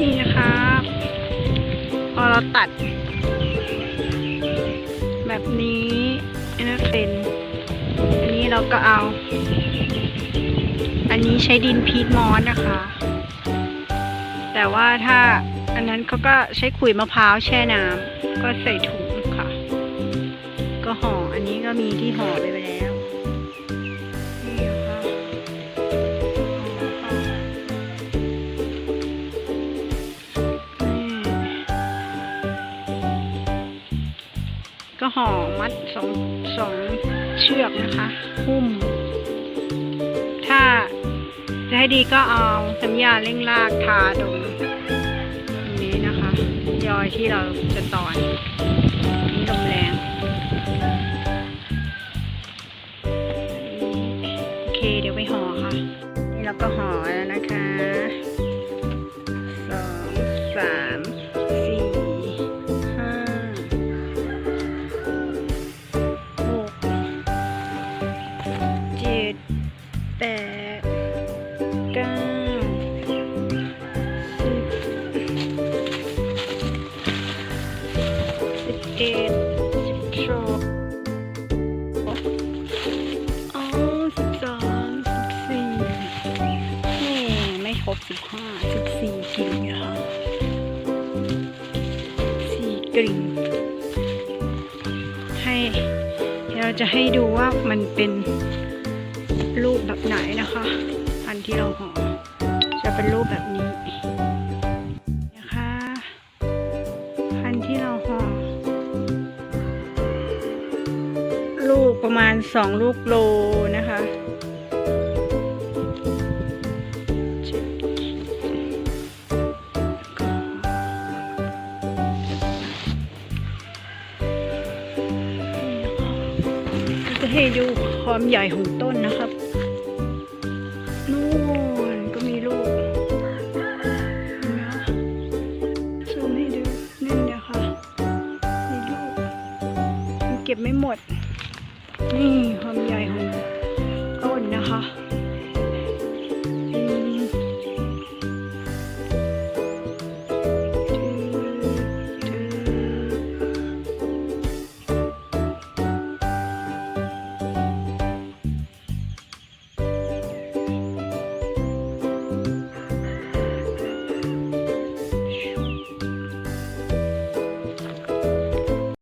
นี่นะครับ พอเราตัด แบบนี้นะเป็นอันนี้เราก็เอา อันนี้ใช้ดินพีทมอสนะคะ แต่ว่าถ้าอันนั้นเขาก็ใช้ขุยมะพร้าวแช่น้ำก็ใส่ถุงค่ะ ก็ห่ออันนี้ก็มีที่ห่อไปไปแล้ว ก็ห่อมัดสองสองเชือกนะคะ หุ้ม ถ้าจะให้ดีก็เอาน้ำยาเร่งรากทาตรงนี้นะคะยอยที่เราจะต่อนนี่ลมแรงโอเคเดี๋ยวไปห่อค่ะ นี่เราก็ห่อแล้วนะคะ สิบสิบเอ็ดสิบสองอ๋อสิบสองสิบสี่นี่ไม่ครบสิบห้าสิบสี่กิ่งนะคะสี่กิ่งให้เราจะให้ดูว่ามันเป็นรูปแบบไหนนะคะ อันที่เราห่อจะเป็นรูปแบบนี้นะคะพันที่เรา ลูกประมาณสองลูกโลนะคะ จะให้ดูความใหญ่ของต้นนะครับนู่นก็มีลูกนะซูให้ดูนั่นะคะมีลูกเก็บไม่หมด นี่หอมใหญ่หอม